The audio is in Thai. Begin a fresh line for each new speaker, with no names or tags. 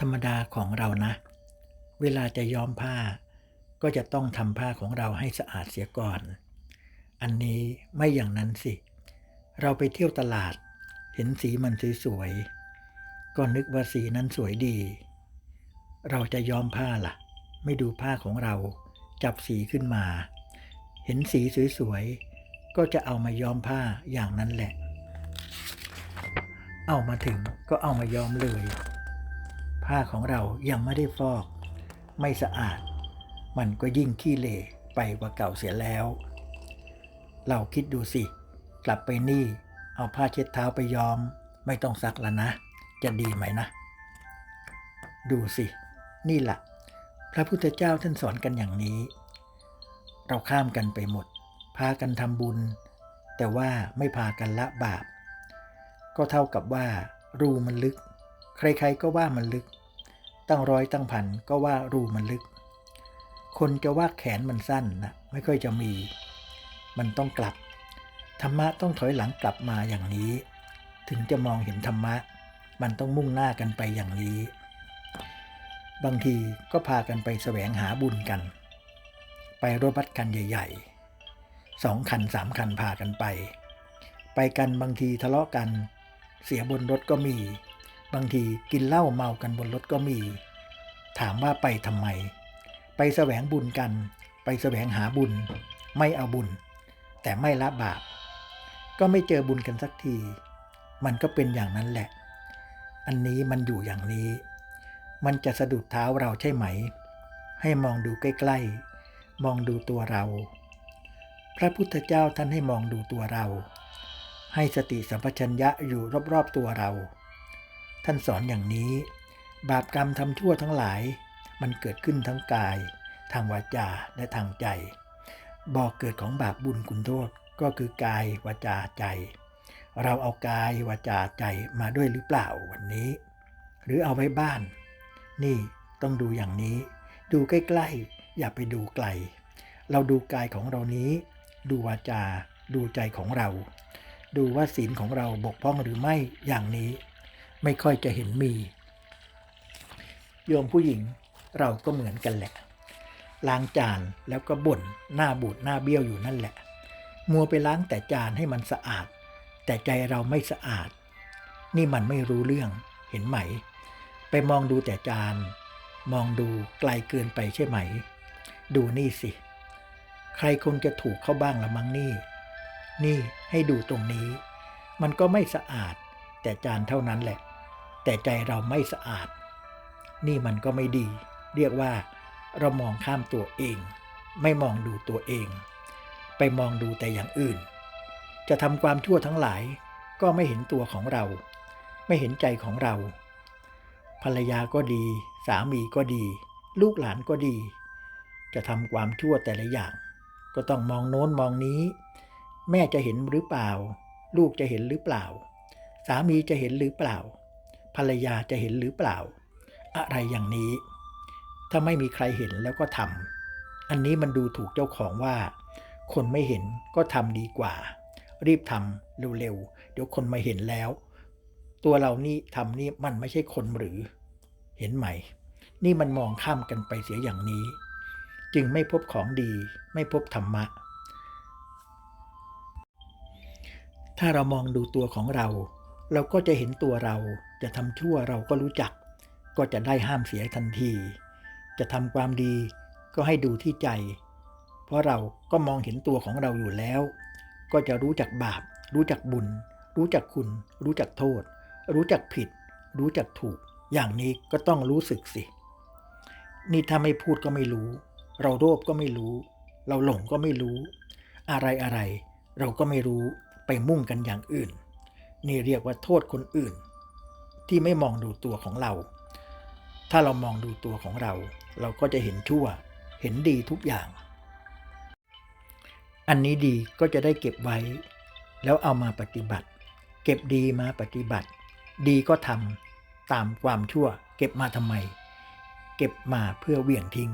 ธรรมดาของเรานะ เวลาจะย้อมผ้า ก็จะต้องทำผ้าของเราให้สะอาดเสียก่อน อันนี้ไม่อย่างนั้นสิ เราไปเที่ยวตลาด เห็นสีมันสวยๆ ก็นึกว่าสีนั้นสวยดี เราจะย้อมผ้าล่ะ ไม่ดูผ้าของเรา จับสีขึ้นมา เห็นสีสวยๆ ก็จะเอามาย้อมผ้าอย่างนั้นแหละ เอามาถึงก็เอามาย้อมเลย ผ้าของเรายังไม่ได้ฟอก ไม่สะอาด มันก็ยิ่งขี้เหร่ไปกว่าเก่าเสียแล้ว เราคิดดูสิ กลับไปนี่ เอาผ้าเช็ดเท้าไปย้อม ไม่ต้องซักแล้วนะ จะดีไหมนะ ดูสิ นี่แหละพระพุทธเจ้าท่านสอนกันอย่างนี้ เราข้ามกันไปหมด พากันทำบุญ แต่ว่าไม่พากันละบาป ก็เท่ากับว่ารูมันลึก ใครๆก็ว่ามันลึก ตั้งร้อยตั้งพันก็ว่ารูมันลึก คนจะว่าแขนมันสั้นนะไม่ค่อยจะมี มันต้องกลับ ธรรมะต้องถอยหลังกลับมาอย่างนี้ ถึงจะมองเห็นธรรมะ มันต้องมุ่งหน้ากันไปอย่างนี้ บางทีก็พากันไปแสวงหาบุญกัน ไปรถบัสคันใหญ่ๆสองคันสามคันพากันไป ไปกันบางทีทะเลาะกัน เสียบนรถก็มีบางทีกินเหล้าเมากันบนรถก็มี ถามว่าไปทำไม ไปแสวงบุญกัน ไปแสวงหาบุญ ไม่เอาบุญ แต่ไม่ละบาป ก็ไม่เจอบุญกันสักที มันก็เป็นอย่างนั้นแหละ อันนี้มันอยู่อย่างนี้ มันจะสะดุดเท้าเราใช่ไหม ให้มองดูใกล้ๆ มองดูตัวเรา พระพุทธเจ้าท่านให้มองดูตัวเรา ให้สติสัมปชัญญะอยู่รอบๆตัวเรา ท่านสอนอย่างนี้ บาปกรรมทำชั่วทั้งหลาย มันเกิดขึ้นทั้งกาย ทางวาจาและทางใจบอกเกิดของบาปบุญคุณโทษก็คือกายวาจาใจ เราเอากายวาจาใจมาด้วยหรือเปล่าวันนี้ หรือเอาไว้บ้าน นี่ต้องดูอย่างนี้ ดูใกล้ๆ อย่าไปดูไกล เราดูกายของเรานี้ ดูวาจา ดูใจของเรา ดูว่าศีลของเราบกพร่องหรือไม่อย่างนี้ ไม่ค่อยจะเห็นมี โยมผู้หญิงเราก็เหมือนกันแหละ ล้างจานแล้วก็บ่นหน้าบูดหน้าเบี้ยวอยู่นั่นแหละ มัวไปล้างแต่จานให้มันสะอาด แต่ใจเราไม่สะอาด นี่มันไม่รู้เรื่องเห็นไหม ไปมองดูแต่จาน มองดูไกลเกินไปใช่ไหม ดูนี่สิ ใครคงจะถูกเข้าบ้างละมั้งนี่ นี่ให้ดูตรงนี้ มันก็ไม่สะอาด แต่จานเท่านั้นแหละ แต่ใจเราไม่สะอาด นี่มันก็ไม่ดี เรียกว่า เรามองข้ามตัวเอง ไม่มองดูตัวเอง ไปมองดูแต่อย่างอื่น จะทำความชั่วทั้งหลาย ก็ไม่เห็นตัวของเรา ไม่เห็นใจของเรา ภรรยาก็ดี สามีก็ดี ลูกหลานก็ดี จะทำความชั่วแต่ละอย่าง ก็ต้องมองโน้นมองนี้ แม่จะเห็นหรือเปล่า ลูกจะเห็นหรือเปล่า สามีจะเห็นหรือเปล่า ภรรยาจะเห็นหรือเปล่า อะไรอย่างนี้ ถ้าไม่มีใครเห็นแล้วก็ทำอันนี้มันดูถูกเจ้าของว่า คนไม่เห็นก็ทำดีกว่า รีบทำเร็วๆเดี๋ยวคนมาเห็นแล้ว ตัวเรานี่ทำนี่มันไม่ใช่คนหรือ เห็นไหม นี่มันมองข้ามกันไปเสียอย่างนี้ จึงไม่พบของดีไม่พบธรรมะถ้าเรามองดูตัวของเรา เราก็จะเห็นตัวเราจะทำชั่วเราก็รู้จัก ก็จะได้ห้ามเสียทันที จะทำความดีก็ให้ดูที่ใจ เพราะเราก็มองเห็นตัวของเราอยู่แล้ว ก็จะรู้จักบาป รู้จักบุญ รู้จักคุณ รู้จักโทษ รู้จักผิด รู้จักถูก อย่างนี้ก็ต้องรู้สึกสิ นี่ถ้าไม่พูดก็ไม่รู้ เราโลภก็ไม่รู้ เราหลงก็ไม่รู้ อะไรอะไรเราก็ไม่รู้ไปมุ่งกันอย่างอื่น นี่เรียกว่าโทษคนอื่น ที่ไม่มองดูตัวของเรา ถ้าเรามองดูตัวของเรา เราก็จะเห็นชั่ว เห็นดีทุกอย่าง อันนี้ดีก็จะได้เก็บไว้ แล้วเอามาปฏิบัติ เก็บดีมาปฏิบัติ ดีก็ทำตามความชั่ว เก็บมาทำไม เก็บมาเพื่อเหวี่ยงทิ้ง